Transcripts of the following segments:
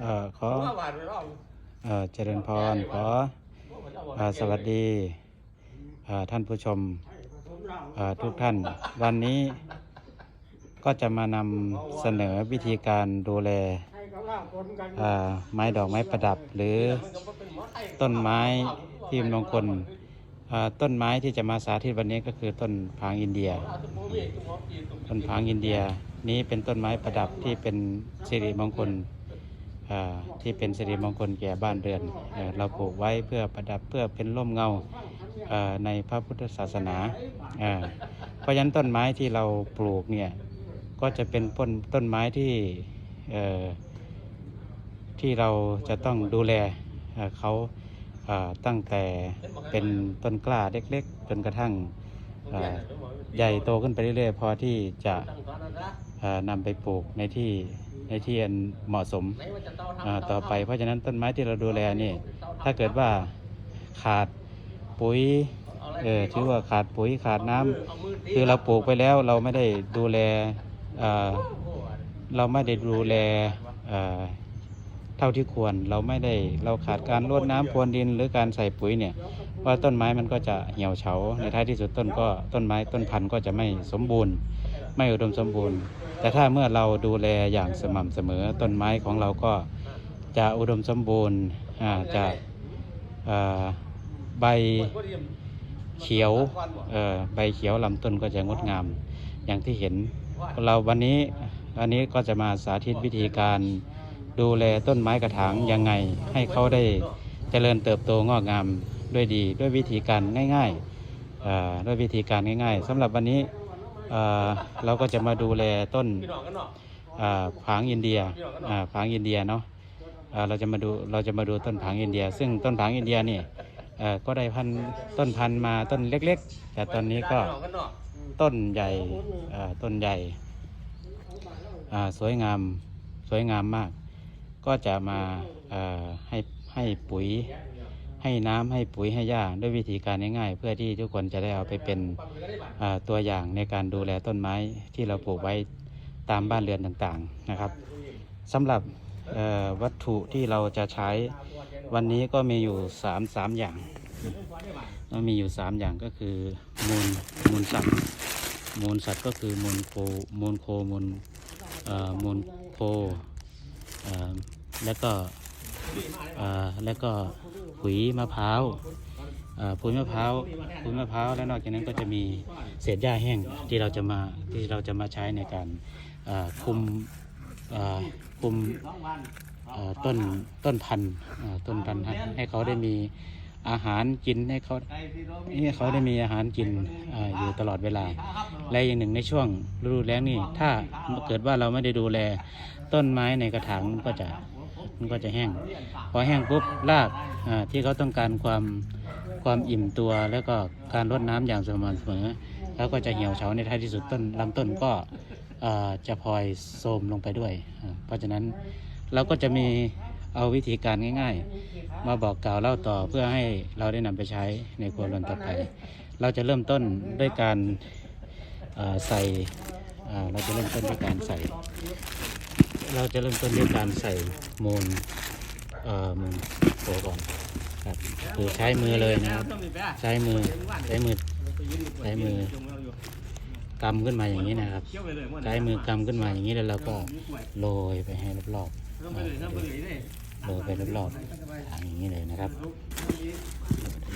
เอ่อขอเอ่อเจริญพรขอเอ่อสวัสดีเอ่อท่านผู้ชมเอ่อทุกท่าน วันนี้ก็จะมานำเสนอวิธีการดูแลเอ่อไม้ดอกไม้ประดับ หรือต้นไม้ที่มงคลเอ่อต้นไม้ที่จะมาสาธิตวันนี้ก็คือต้นผางอินเดีย ต้นผางอินเดียนี้เป็นต้นไม้ประดับที่เป็นสิริมงคล ที่เป็นสิริมงคลแก่บ้านเรือนเราปลูกไว้เพื่อประดับเพื่อเป็นร่มเงาในพระพุทธศาสนา เพราะฉะนั้นต้นไม้ที่เราปลูกเนี่ยก็จะเป็นต้นต้นไม้ที่ที่เราจะต้องดูแลเขาตั้งแต่เป็นต้นกล้าเล็กๆ จนกระทั่งใหญ่โตขึ้นไปเรื่อยๆ พอที่จะนำไปปลูกในที่ ในที่อันเหมาะสมอ่าต่อไป เพราะฉะนั้นต้นไม้ที่เราดูแลนี่ ถ้าเกิดว่าขาดปุ๋ยเออถือว่าขาดปุ๋ยขาดน้ำคือเราปลูกไปแล้วเราไม่ได้ดูแลเอ่อเราไม่ได้ดูแลเอ่อเท่าที่ควรเราไม่ได้เราขาดการรดน้ำพรวนดินหรือการใส่ปุ๋ยเนี่ยว่าต้นไม้มันก็จะเหี่ยวเฉาในท้ายที่สุดต้นก็ต้นไม้ต้นพันธุ์ก็จะไม่สมบูรณ์ ไม่อุดมสมบูรณ์ แต่ถ้าเมื่อเราดูแลอย่างสม่ำเสมอต้นไม้ของเราก็จะอุดมสมบูรณ์จะใบเขียวใบเขียวลำต้นก็จะงดงามอย่างที่เห็น เราวันนี้อันนี้ก็จะมาสาธิตวิธีการดูแลต้นไม้กระถางยังไง ให้เขาได้เจริญเติบโตงอกงามด้วยดี ด้วยวิธีการง่ายๆอ่าด้วยวิธีการง่าย ๆสำหรับวันนี้ เราก็จะมาดูแลต้นผางอินเดียผางอินเดียเนาะเราจะมาดูเราจะมาดูต้นผางอินเดีย ซึ่งต้นผางอินเดียนี่ก็ได้พันต้นพันมาต้นเล็ก ๆ แต่ตอนนี้ก็ต้นใหญ่ต้นใหญ่สวยงามสวยงามมาก ก็จะมาให้ให้ปุ๋ย ให้น้ำให้ปุ๋ยให้หญ้าด้วยวิธีการง่ายๆ เพื่อที่ทุกคนจะได้เอาไปเป็นตัวอย่างในการดูแลต้นไม้ที่เราปลูกไว้ตามบ้านเรือนต่างๆนะครับสำหรับวัตถุที่เราจะใช้วันนี้ก็มีอยู่สามสามอย่างมันมีอยู่สามอย่างก็คือมูลมูลสัตว์มูลสัตว์ก็คือมูลโคมูลโคมูลมูลโคแล้วก็แล้วก็ ปุ๋ยมะพร้าวปุ๋ยมะพร้าวปุ๋ยมะพร้าวแล้วนอกจากนั้นก็จะมีเศษหญ้าแห้งที่เราจะมาที่เราจะมาใช้ในการคุมคุมต้นต้นพันธุ์ต้นพันธุ์ให้เขาได้มีอาหารกินให้เขาให้เขาได้มีอาหารกินออยู่ตลอดเวลา และอย่างหนึ่งในช่วงฤดูแล้งนี่ถ้าเกิดว่าเราไม่ได้ดูแลต้นไม้ในกระถางก็จะ มันก็จะแห้ง พอแห้งปุ๊บรากอ่าที่เขาต้องการความความอิ่มตัวแล้วก็การรดน้ำอย่างสม่ำเสมอแล้วก็จะเหี่ยวเฉาในท้ายที่สุดต้นลำต้นก็อ่าจะพลอยโทรมลงไปด้วย เพราะฉะนั้นเราก็จะมีเอาวิธีการง่าย ๆ มาบอกกล่าวเล่าต่อเพื่อให้เราได้นำไปใช้ในครัวเรือนต่อไป เราจะเริ่มต้นด้วยการอ่อใส่อ่าเราจะเริ่มต้นด้วยการใส่ เราจะเริ่มต้นด้วยการใส่มูลเอ่อมูลโตก่อนครับคือใช้มือเลยนะครับ ใช้มือใช้มือใช้มือกำขึ้นมาอย่างนี้นะครับ ใช้มือกำขึ้นมาอย่างนี้แล้วเราก็โรยไปให้รอบๆโรยไปรอบๆทางอย่างนี้เลยนะครับ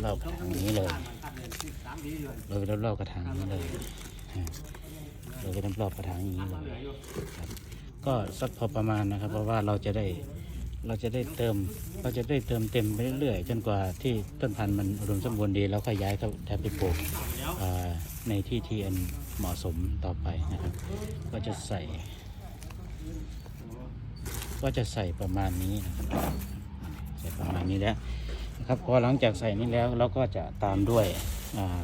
รอบทางอย่างนี้เลยโรยไปรอบๆกระถางนี้เลยโรยไปรอบๆกระถางอย่างนี้เลยครับ ก็สักพอประมาณนะครับ เพราะว่าเราจะได้เราจะได้เติมเราจะได้เติมเต็มไปเรื่อยๆจนกว่าที่ต้นพันธุ์มันอุดมสมบูรณ์ดีแล้วค่อยย้ายเข้าแทบไปปลูกในที่ที่อันเหมาะสมต่อไปนะครับ ก็จะใส่ ก็จะใส่ประมาณนี้นะครับใส่ประมาณนี้แล้วนะครับพอหลังจากใส่นี้แล้วเราก็จะตามด้วย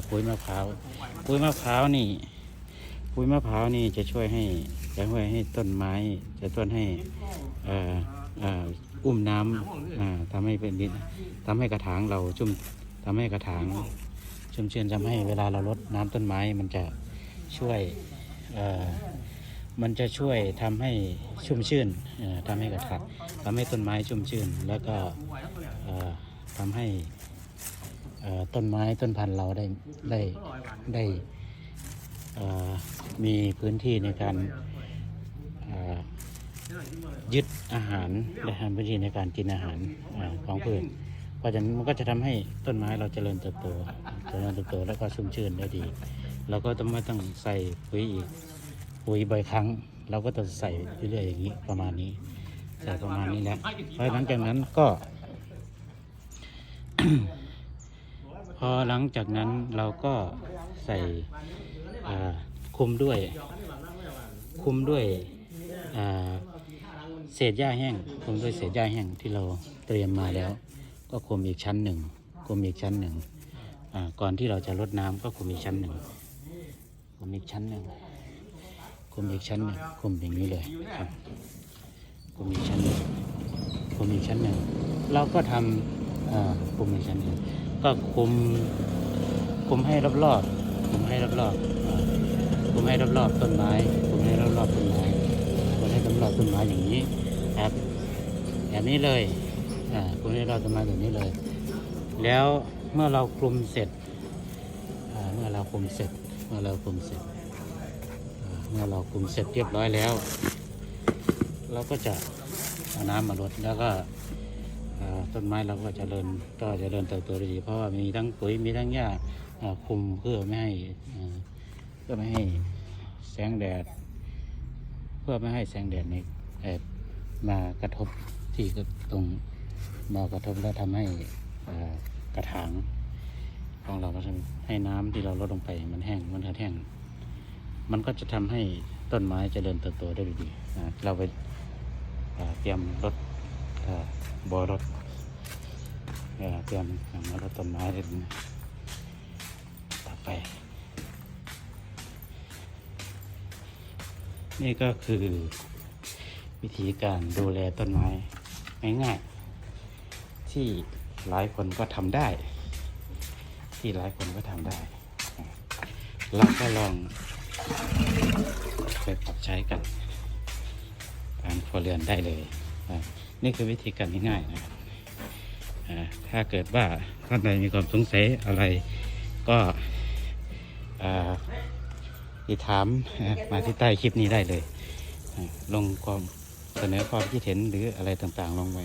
ปุ๋ยมะพร้าวปุ๋ยมะพร้าวนี่ ปุ๋ยมะพร้าวนี่จะช่วยให้จะช่วยให้ต้นไม้ จะต้นให้อุ้มน้ำทำให้เป็นดินทำให้กระถางเราชุ่มทำให้กระถางชุ่มชื้นทำให้เวลาเราลดน้ำต้นไม้มันจะช่วยมันจะช่วยทำให้ชุ่มชื่นทำให้กระถางทำให้ต้นไม้ชุ่มชื่น แล้วก็ทำให้ต้นไม้ต้นพันธุ์เราได้ได้ได้ มีพื้นที่ในการยึดอาหารและทำพื้นที่ในการกินอาหารอของพืชเพราะฉะนั้นมันก็จะทำให้ต้นไม้เราเจริญเติบโตเจริญเติบโตแล้วก็ชุ่มชื่นได้ดี เราก็ต้องไม่ต้องใส่ปุ๋ยอีกปุ๋ยบ่อยครั้ง เราก็ต้องใส่เรื่อยๆอย่างนี้ประมาณนี้ใส่ประมาณนี้แหละพอหลังจากนั้นก็ พอหลังจากนั้นเราก็ใส่ คุมด้วย คุมด้วยเศษหญ้าแห้ง คุมด้วยเศษหญ้าแห้งที่เราเตรียมมาแล้ว ก็คุมอีกชั้นหนึ่งคุมอีกชั้นหนึ่งก่อนที่เราจะลดน้ำก็คุมอีกชั้นหนึ่งคุมอีกชั้นหนึ่งคุมอีกชั้นหนึ่งคุมอย่างนี้เลยครับคุมอีกชั้นหนึ่งคุมอีกชั้นหนึ่งเราก็ทำอ่าคุมอีกชั้นหนึ่งก็คุมคุมให้รอบๆ คุมให้รอบๆอ่าคุมให้รอบๆต้นไม้คุมให้รอบๆต้นไม้คุมให้รอบๆต้นไม้อย่างนี้ครับแบบนี้เลยอ่าคุมให้รอบต้นไม้แบบนี้เลย แล้วเมื่อเราคลุมเสร็จอ่าเมื่อเราคลุมเสร็จ เมื่อเราคลุมเสร็จอ่าเมื่อเราคลุมเสร็จเรียบร้อยแล้ว เราก็จะเอาน้ำมาลดแล้วก็อ่าต้นไม้เราก็จะเริญก็จะเริญเติบโตได้ดี เพราะว่ามีทั้งปุ๋ยมีทั้งหญ้า คุมเพื่อไม่ให้เพื่อไม่ให้แสงแดด เพื่อไม่ให้แสงแดดนี้เอ่อมากระทบที่ตรงมากระทบแล้วทำให้กระถางของเราก็ทำให้น้ำที่เราลดลงไปมันแห้งมันแห้งมันก็จะทำให้ต้นไม้เจริญเติบโตได้ดีเราไปเตรียมรถอ่าบอรถเตรียมมารดต้นไม้เลยนะต่อ ไป นี่ก็คือวิธีการดูแลต้นไม้ง่ายๆ ที่หลายคนก็ทำได้ ที่หลายคนก็ทำได้ เราก็ลองไปปรับใช้กันการครัวเรือนได้เลย นี่คือวิธีการง่ายๆนะครับถ้าเกิดว่าท่านใดมีความสงสัยอะไรก็ ติดถามมาที่ใต้คลิปนี้ได้เลย ลงความเสนอความคิดเห็นหรืออะไรต่างๆ ลงไว้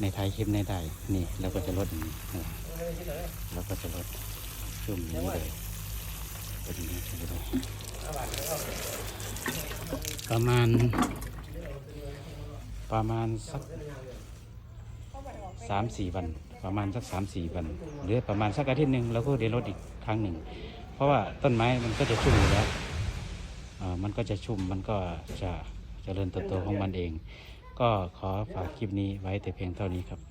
ในท้ายคลิปนี้ได้ นี่เราก็จะลดอย่างนี้เราก็จะลดชุ่มอย่างนี้เลยเป็นนี้เลยประมาณ ประมาณสักสามสี่วัน ประมาณสักสามสี่วัน หรือประมาณสักอาทิตย์หนึ่งเราก็เดี๋ยวลดอีกครั้งหนึ่ง ราะว่าต้นไม้มันก็จะชุ่มอยู่แล้วมันก็จะชุ่มมันก็จะเจริญเติบโตของมันเอง ก็ขอฝากคลิปนี้ไว้แต่เพียงเท่านี้ครับ